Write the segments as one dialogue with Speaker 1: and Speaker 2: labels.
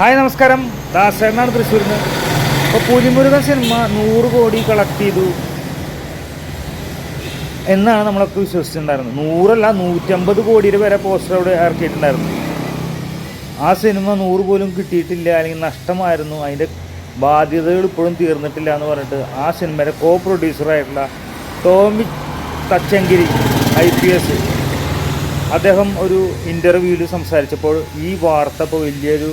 Speaker 1: Hi നമസ്കാരം. ദാസേനാണ് തൃശ്ശൂരിൽ നിന്ന് അപ്പോൾ പുലിമുരുകൻ സിനിമ നൂറ് കോടി കളക്ട് ചെയ്തു. എന്നാണ് നമ്മളൊക്കെ വിശ്വസിച്ചിട്ടുണ്ടായിരുന്നത്. നൂറല്ല നൂറ്റമ്പത് കോടിയുടെ വരെ പോസ്റ്റർ അവിടെ ഇറക്കിയിട്ടുണ്ടായിരുന്നു. ആ സിനിമ നൂറ് പോലും കിട്ടിയിട്ടില്ല അല്ലെങ്കിൽ നഷ്ടമായിരുന്നു. അതിന്റെ ബാധ്യതകൾ ഇപ്പോഴും തീർന്നിട്ടില്ല എന്ന് പറഞ്ഞിട്ട് ആ സിനിമയുടെ co പ്രൊഡ്യൂസറായിട്ടുള്ള Tomin Thachankary I P S അദ്ദേഹം ഒരു ഇന്റർവ്യൂവിൽ സംസാരിച്ചപ്പോൾ ഈ വാർത്ത ഇപ്പോൾ വലിയൊരു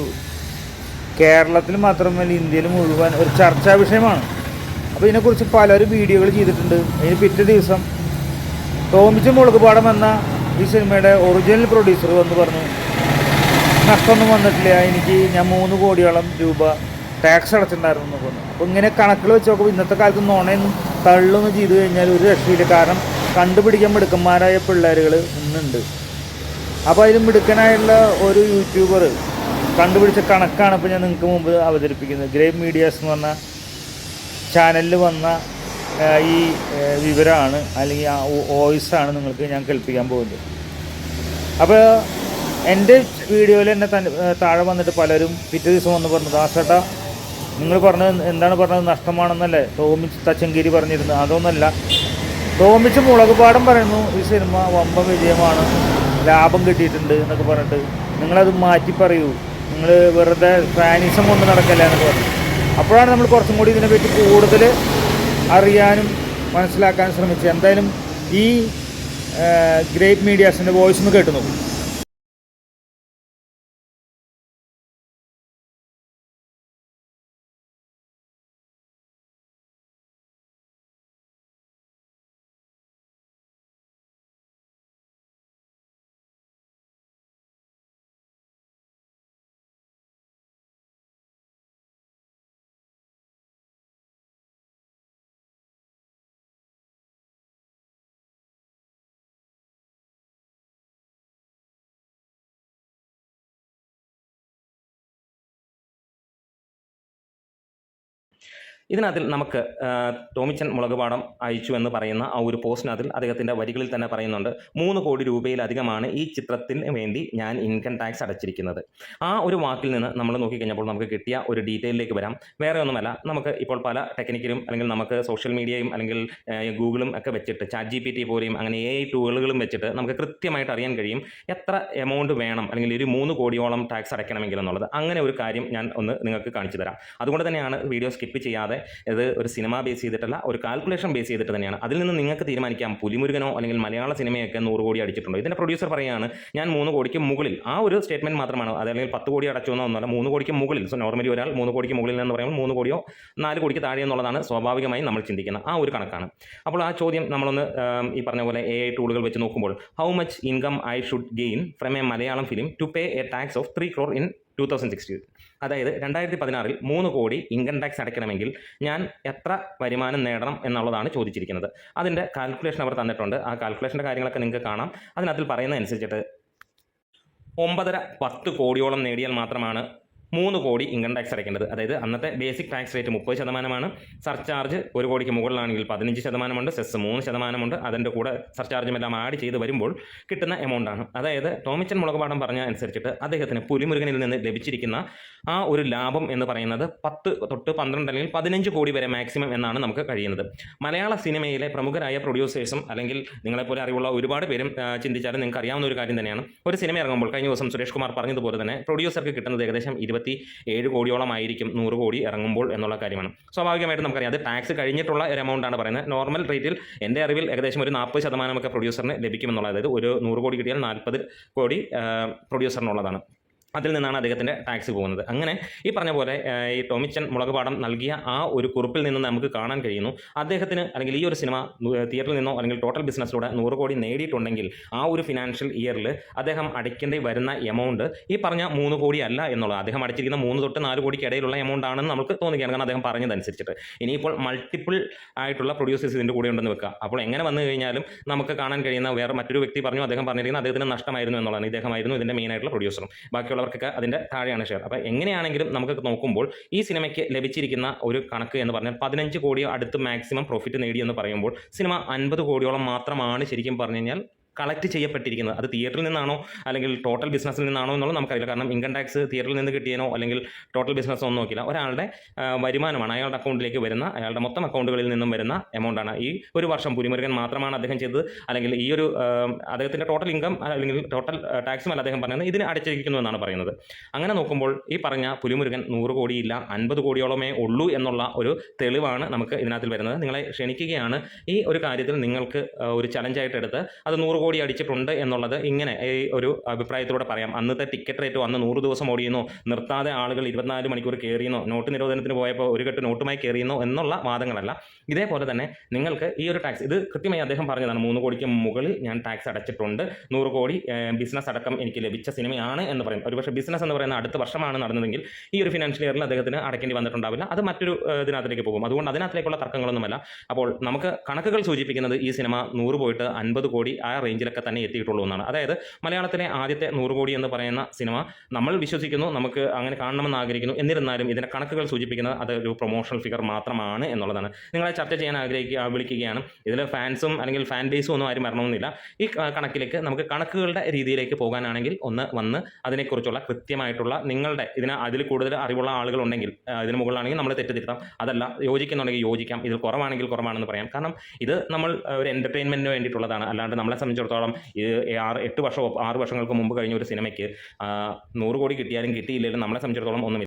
Speaker 1: കേരളത്തിൽ മാത്രമല്ല ഇന്ത്യയിൽ മുഴുവൻ ഒരു ചർച്ചാ വിഷയമാണ്. അപ്പോൾ ഇതിനെക്കുറിച്ച് പലരും വീഡിയോകൾ ചെയ്തിട്ടുണ്ട്. അതിന് പിറ്റേ ദിവസം ടോമിച്ച് മുളകുപാടം എന്ന ഈ സിനിമയുടെ ഒറിജിനൽ പ്രൊഡ്യൂസർ വന്ന് പറഞ്ഞു നഷ്ടമൊന്നും വന്നിട്ടില്ല. എനിക്ക് ഞാൻ മൂന്ന് കോടിയോളം രൂപ ടാക്സ് അടച്ചിട്ടുണ്ടായിരുന്നു എന്ന് പറഞ്ഞു. അപ്പോൾ ഇങ്ങനെ കണക്കിൽ വെച്ച് നോക്കുമ്പോൾ ഇന്നത്തെ കാലത്ത് നുണയും തള്ളൊന്നും ചെയ്തു കഴിഞ്ഞാൽ ഒരു രക്ഷയില്ല. കാരണം കണ്ടുപിടിക്കാൻ മിടുക്കന്മാരായ പിള്ളേരുകൾ ഇന്നുണ്ട്. അപ്പോൾ അതിൽ മിടുക്കനായുള്ള ഒരു യൂട്യൂബർ കണ്ടുപിടിച്ച കണക്കാണ് ഇപ്പോൾ ഞാൻ നിങ്ങൾക്ക് മുമ്പ് അവതരിപ്പിക്കുന്നത്. ഗ്രേപ്പ് മീഡിയാസ് എന്ന് പറഞ്ഞ ചാനലിൽ വന്ന ഈ വിവരമാണ് അല്ലെങ്കിൽ ആ വോയിസാണ് നിങ്ങൾക്ക് ഞാൻ കേൾപ്പിക്കാൻ പോകുന്നത്. അപ്പോൾ എന്റെ വീഡിയോയിൽ എന്നെ താഴെ വന്നിട്ട് പലരും പിറ്റേ ദിവസം വന്ന് പറഞ്ഞു ദാസേട്ടാ നിങ്ങൾ പറഞ്ഞത് എന്താണ് പറഞ്ഞത്? നഷ്ടമാണെന്നല്ലേ? ടോമിച്ച് തച്ചങ്കേരി പറഞ്ഞിരുന്നത് അതൊന്നല്ല. ടോമിച്ച് മുളകുപാടം പറയുന്നു ഈ സിനിമ വമ്പ വിജയമാണ്. ലാഭം കിട്ടിയിട്ടുണ്ട് എന്നൊക്കെ പറഞ്ഞിട്ട് നിങ്ങളത് മാറ്റി പറയൂ. നിങ്ങൾ വെറുതെ ഫാനിസം കൊണ്ട് നടക്കല്ല എന്നൊക്കെ പറഞ്ഞു അപ്പോഴാണ് നമ്മൾ കുറച്ചും കൂടി ഇതിനെപ്പറ്റി കൂടുതൽ അറിയാനും മനസ്സിലാക്കാനും ശ്രമിച്ചത്. എന്തായാലും ഈ ഗ്രേറ്റ് മീഡിയാസിന്റെ വോയിസ് ഒന്ന് കേട്ടു നോക്കും.
Speaker 2: ഇതിനകത്തിൽ നമുക്ക് ടോമിച്ചൻ മുളകുപാടം അയച്ചു എന്ന് പറയുന്ന ആ ഒരു പോസ്റ്റിനകത്തിൽ അദ്ദേഹത്തിന്റെ വരികളിൽ തന്നെ പറയുന്നുണ്ട് മൂന്ന് കോടി രൂപയിലധികമാണ് ഈ ചിത്രത്തിന് വേണ്ടി ഞാൻ ഇൻകം ടാക്സ് അടച്ചിരിക്കുന്നത്. ആ ഒരു വാക്കിൽ നിന്ന് നമ്മൾ നോക്കിക്കഴിഞ്ഞപ്പോൾ നമുക്ക് കിട്ടിയ ഒരു ഡീറ്റെയിലേക്ക് വരാം. വേറെ ഒന്നുമല്ല നമുക്ക് ഇപ്പോൾ പല ടെക്നിക്കലും അല്ലെങ്കിൽ നമുക്ക് സോഷ്യൽ മീഡിയയും അല്ലെങ്കിൽ ഗൂഗിളും ഒക്കെ വെച്ചിട്ട് ചാറ്റ് ജി പി ടി പോലെയും അങ്ങനെ എ ഐ ടൂളുകളും വെച്ചിട്ട് നമുക്ക് കൃത്യമായിട്ട് അറിയാൻ കഴിയും എത്ര എമൗണ്ട് വേണം അല്ലെങ്കിൽ ഒരു മൂന്ന് കോടിയോളം ടാക്സ് അടയ്ക്കണമെങ്കിൽ എന്നുള്ളത്. അങ്ങനെ ഒരു കാര്യം ഞാൻ ഒന്ന് നിങ്ങൾക്ക് കാണിച്ചു തരാം. അതുകൊണ്ട് തന്നെയാണ് വീഡിയോ സ്കിപ്പ് ചെയ്യാതെ ഇത് ഒരു സിനിമ ബേസ് ചെയ്തിട്ടല്ല ഒരു കാൽക്കുലേഷൻ ബേസ് ചെയ്തിട്ട് തന്നെയാണ്. അതിൽ നിന്ന് നിങ്ങൾക്ക് തീരുമാനിക്കാം. പുലിമുരുകനോ അല്ലെങ്കിൽ മലയാള സിനിമയൊക്കെ നൂറ് കോടി അടിച്ചിട്ടുണ്ടോ? ഇതിന്റെ പ്രൊഡ്യൂസർ പറയുകയാണ് ഞാൻ മൂന്ന് കോടിക്ക് മുകളിൽ ആ ഒരു സ്റ്റേറ്റ്മെന്റ് മാത്രമാണ്. അതല്ലെങ്കിൽ പത്ത് കോടി അടച്ചു എന്നൊന്നുമല്ല മൂന്ന് കോടിക്ക് മുകളിൽ. സോ നോർമലി ഒരാൾ മൂന്ന് കോടിക്ക് മുകളിൽ എന്ന് പറയുമ്പോൾ മൂന്ന് കോടിയോ നാല് കോടിക്ക് താഴെ എന്നുള്ളതാണ് സ്വാഭാവികമായി നമ്മൾ ചിന്തിക്കുന്നത് ആ ഒരു കണക്കാണ്. അപ്പോൾ ആ ചോദ്യം നമ്മളൊന്ന് ഈ പറഞ്ഞ പോലെ എ ഐ ടൂളുകൾ വെച്ച് നോക്കുമ്പോൾ how much income I should gain from a Malayalam film to pay a tax of three crore in two thousand sixteen അതായത് രണ്ടായിരത്തി പതിനാറിൽ മൂന്ന് കോടി ഇൻകം ടാക്സ് അടയ്ക്കണമെങ്കിൽ ഞാൻ എത്ര വരുമാനം നേടണം എന്നുള്ളതാണ് ചോദിച്ചിരിക്കുന്നത്. അതിന്റെ കാൽക്കുലേഷൻ അവർ തന്നിട്ടുണ്ട്. ആ കാൽക്കുലേഷന്റെ കാര്യങ്ങളൊക്കെ നിങ്ങൾക്ക് കാണാം. അതിനകത്തിൽ പറയുന്നതനുസരിച്ചിട്ട് ഒമ്പതര പത്ത് കോടിയോളം നേടിയാൽ മാത്രമാണ് മൂന്ന് കോടി ഇൻകം ടാക്സ് അടയ്ക്കേണ്ടത്. അതായത് അന്നത്തെ ബേസിക് ടാക്സ് റേറ്റ് മുപ്പത് ശതമാനമാണ്. സർചാർജ് ഒരു കോടിക്ക് മുകളിലാണെങ്കിൽ പതിനഞ്ച് ശതമാനമുണ്ട്. സെസ് മൂന്ന് ശതമാനമുണ്ട്. അതിന്റെ കൂടെ സർചാർജും എല്ലാം ആഡ് ചെയ്ത് വരുമ്പോൾ കിട്ടുന്ന എമൗണ്ട് ആണ്. അതായത് ടോമിച്ചൻ മുളകുപാടം പറഞ്ഞ അനുസരിച്ചിട്ട് അദ്ദേഹത്തിന് പുലിമുരുകനിൽ നിന്ന് ലഭിച്ചിരിക്കുന്ന ആ ഒരു ലാഭം എന്ന് പറയുന്നത് പത്ത് തൊട്ട് പന്ത്രണ്ട് അല്ലെങ്കിൽ പതിനഞ്ച് കോടി വരെ മാക്സിമം എന്നാണ് നമുക്ക് കഴിയുന്നത്. മലയാള സിനിമയിലെ പ്രമുഖരായ പ്രൊഡ്യൂസേഴ്സും അല്ലെങ്കിൽ നിങ്ങളെപ്പോലെ അറിവുള്ള ഒരുപാട് പേരും ചിന്തിച്ചാലും നിങ്ങൾക്ക് അറിയാവുന്ന ഒരു കാര്യം തന്നെയാണ്. ഒരു സിനിമ ഇറങ്ങുമ്പോൾ കഴിഞ്ഞ ദിവസം സുരേഷ് കുമാർ പറഞ്ഞതുപോലെ തന്നെ പ്രൊഡ്യൂസർക്ക് കിട്ടുന്നത് ഏകദേശം ഇരുപത്തി ഏഴ് കോടിയോളം ആയിരിക്കും നൂറ് കോടി ഇറങ്ങുമ്പോൾ എന്നുള്ള കാര്യമാണ്. സ്വാഭാവികമായിട്ടും നമുക്കറിയാം അത് ടാക്സ് കഴിഞ്ഞിട്ടുള്ള ഒരു എമൗണ്ട് ആണ് പറയുന്നത്. നോർമൽ റേറ്റിൽ എന്റെ അറിവിൽ ഏകദേശം ഒരു നാൽപ്പത് ശതമാനമൊക്കെ പ്രൊഡ്യൂസറിന് ലഭിക്കുമെന്നുള്ളത്. അതായത് ഒരു നൂറ് കോടി കിട്ടിയാൽ നാൽപ്പത് കോടി പ്രൊഡ്യൂസറിനുള്ളതാണ് അതിൽ നിന്നാണ് അദ്ദേഹത്തിന്റെ ടാക്സ് പോകുന്നത്. അങ്ങനെ ഈ പറഞ്ഞ പോലെ ഈ ടോമിച്ചൻ മുളകുപാടം നൽകിയ ആ ഒരു കുറിപ്പിൽ നിന്ന് നമുക്ക് കാണാൻ കഴിയുന്നു. അദ്ദേഹത്തിന് അല്ലെങ്കിൽ ഈ ഒരു സിനിമ തിയേറ്ററിൽ നിന്നോ അല്ലെങ്കിൽ ടോട്ടൽ ബിസിനസ്സിലൂടെ നൂറ് കോടി നേടിയിട്ടുണ്ടെങ്കിൽ ആ ഒരു ഫിനാൻഷ്യൽ ഇയറിൽ അദ്ദേഹം അടയ്ക്കേണ്ടി വരുന്ന എമൗണ്ട് ഈ പറഞ്ഞ മൂന്ന് കോടി അല്ല എന്നുള്ളത്. അദ്ദേഹം അടച്ചിരിക്കുന്ന മൂന്ന് തൊട്ട് നാല് കോടിക്ക് ഇടയിലുള്ള എമൗണ്ട് ആണെന്ന് നമുക്ക് തോന്നുകയാണ് കാരണം അദ്ദേഹം പറഞ്ഞതനുസരിച്ചിട്ട്. ഇനിയിപ്പോൾ മൾട്ടിപ്പിൾ ആയിട്ടുള്ള പ്രൊഡ്യൂസേഴ്സ് ഇതിന്റെ കൂടെ ഉണ്ടെന്ന് വെക്കുക. അപ്പോൾ എങ്ങനെ വന്നു കഴിഞ്ഞാലും നമുക്ക് കാണാൻ കഴിയുന്ന വേറെ മറ്റൊരു വ്യക്തി പറഞ്ഞു അദ്ദേഹം പറഞ്ഞിരിക്കുന്നത് അദ്ദേഹത്തിന് നഷ്ടമായിരുന്നു എന്നുള്ളതാണ്. ഇദ്ദേഹമായിരുന്നു ഇതിന്റെ മെയിനായിട്ടുള്ള പ്രൊഡ്യൂസറും പ്രൊഡ്യൂസറും ബാക്കിയുള്ളവർക്കൊക്കെ അതിന്റെ താഴെയാണ് ഷെയർ അപ്പോൾ എങ്ങനെയാണെങ്കിലും നമുക്ക് നോക്കുമ്പോൾ ഈ സിനിമയ്ക്ക് ലഭിച്ചിരിക്കുന്ന ഒരു കണക്ക് എന്ന് പറഞ്ഞാൽ പതിനഞ്ച് കോടിയോ അടുത്ത് മാക്സിമം പ്രോഫിറ്റ് നേടിയെന്ന് പറയുമ്പോൾ സിനിമ അൻപത് കോടിയോളം മാത്രമാണ് ശരിക്കും പറഞ്ഞു കഴിഞ്ഞാൽ കളക്ട് ചെയ്യപ്പെട്ടിരിക്കുന്നത്. അത് തിയേറ്ററിൽ നിന്നാണോ അല്ലെങ്കിൽ ടോട്ടൽ ബിസിനസ്സിൽ നിന്നാണോ എന്നുള്ളത് നമുക്കറിയില്ല. കാരണം ഇൻകം ടാക്സ് തിയേറ്ററിൽ നിന്ന് കിട്ടിയനോ അല്ലെങ്കിൽ ടോട്ടൽ ബിസിനസ് ഒന്നും നോക്കില്ല ഒരാളുടെ വരുമാനമാണ് അയാളുടെ അക്കൗണ്ടിലേക്ക് വരുന്ന അയാളുടെ മൊത്തം അക്കൗണ്ടുകളിൽ നിന്നും വരുന്ന എമൗണ്ടാണ് ഈ ഒരു വർഷം പുലിമുരുകൻ മാത്രമാണ് അദ്ദേഹം ചെയ്തത്. അല്ലെങ്കിൽ ഈ ഒരു അദ്ദേഹത്തിന്റെ ടോട്ടൽ ഇൻകം അല്ലെങ്കിൽ ടോട്ടൽ ടാക്സും അല്ല അദ്ദേഹം പറയുന്നത് ഇതിന് അടച്ചിരിക്കുന്നു എന്നാണ് പറയുന്നത്. അങ്ങനെ നോക്കുമ്പോൾ ഈ പറഞ്ഞ പുലിമുരുകൻ നൂറ് കോടിയില്ല അൻപത് കോടിയോളമേ ഉള്ളൂ എന്നുള്ള ഒരു തെളിവാണ് നമുക്ക് ഇതിനകത്തിൽ വരുന്നത്. നിങ്ങളെ ക്ഷണിക്കുകയാണ്. ഈ ഒരു കാര്യത്തിൽ നിങ്ങൾക്ക് ഒരു ചലഞ്ചായിട്ട് എടുത്ത് അത് നൂറ് കോടി അടിച്ചിട്ടുണ്ട് എന്നുള്ളത് ഇങ്ങനെ ഈ ഒരു അഭിപ്രായത്തിലൂടെ പറയാം. അന്നത്തെ ടിക്കറ്റ് റേറ്റ് അന്ന് നൂറ് ദിവസം ഓടിയുന്നു. നിർത്താതെ ആളുകൾ ഇരുപത്തിനാല് മണിക്കൂർ കയറിയുന്നു. നോട്ട് നിരോധനത്തിന് പോയപ്പോൾ ഒരു കെട്ട് നോട്ടുമായി കയറിയുന്നു എന്നുള്ള വാദങ്ങളല്ല. ഇതേപോലെ തന്നെ നിങ്ങൾക്ക് ഈ ഒരു ടാക്സ് ഇത് കൃത്യമായി അദ്ദേഹം പറഞ്ഞതാണ്. മൂന്ന് കോടിക്ക് മുകളിൽ ഞാൻ ടാക്സ് അടച്ചിട്ടുണ്ട്. നൂറ് കോടി ബിസിനസ് അടക്കം എനിക്ക് ലഭിച്ച സിനിമയാണ് എന്ന് പറയും. ഒരുപക്ഷെ ബിസിനസ് എന്ന് പറയുന്ന അടുത്ത വർഷമാണ് നടന്നതെങ്കിൽ ഈ ഒരു ഫിനാൻഷ്യൽ ഇയറിൽ അദ്ദേഹത്തിന് അടയ്ക്കേണ്ടി വന്നിട്ടുണ്ടാവില്ല. അത് മറ്റൊരു ഇതിനകത്തേക്ക് പോകും. അതുകൊണ്ട് അതിനകത്തേക്കുള്ള തർക്കങ്ങളൊന്നുമല്ല. അപ്പോൾ നമുക്ക് കണക്കുകൾ സൂചിപ്പിക്കുന്നത് ഈ സിനിമ നൂറ് പോയിട്ട് അൻപത് കോടി ആ റേഞ്ചിലൊക്കെ തന്നെ എത്തിയിട്ടുള്ളൂ എന്നാണ്. അതായത് മലയാളത്തിലെ ആദ്യത്തെ നൂറ് കോടി എന്ന് പറയുന്ന സിനിമ നമ്മൾ വിശ്വസിക്കുന്നു നമുക്ക് അങ്ങനെ കാണണമെന്ന് ആഗ്രഹിക്കുന്നു. എന്നിരുന്നാലും ഇതിന്റെ കണക്കുകൾ സൂചിപ്പിക്കുന്നത് അത് ഒരു പ്രൊമോഷണൽ ഫിഗർ മാത്രമാണ് എന്നുള്ളതാണ്. നിങ്ങളെ ചർച്ച ചെയ്യാൻ ആഗ്രഹിക്കുക വിളിക്കുകയാണ്. ഇതിൽ ഫാൻസും അല്ലെങ്കിൽ ഫാൻ ബേസും ഒന്നും ആരും വരണമെന്നില്ല. ഈ കണക്കിലേക്ക് നമുക്ക് കണക്കുകളുടെ രീതിയിലേക്ക് പോകാനാണെങ്കിൽ ഒന്ന് വന്ന് അതിനെക്കുറിച്ചുള്ള കൃത്യമായിട്ടുള്ള നിങ്ങളുടെ ഇതിന് അതിൽ കൂടുതൽ അറിവുള്ള ആളുകളുണ്ടെങ്കിൽ ഇതിന് മുകളിലാണെങ്കിൽ നമ്മൾ തെറ്റിദ്ധരുത്താം അതല്ല യോജിക്കുന്നുണ്ടെങ്കിൽ യോജിക്കാം. ഇതിൽ കുറവാണെങ്കിൽ കുറവാണെന്ന് പറയാം. കാരണം ഇത് നമ്മൾ ഒരു എന്റർടൈൻമെന്റിന് വേണ്ടിയിട്ടുള്ളതാണ്. അല്ലാണ്ട് നമ്മളെ സംബന്ധിച്ചിടത്തോളം ഇത് ആറ് എട്ട് വർഷമോ ആറ് വർഷങ്ങൾക്ക് മുമ്പ് കഴിഞ്ഞ ഒരു സിനിമയ്ക്ക് നൂറ് കോടി കിട്ടിയാലും കിട്ടിയില്ലെങ്കിലും നമ്മളെ സംബന്ധിച്ചിടത്തോളം ഒന്നും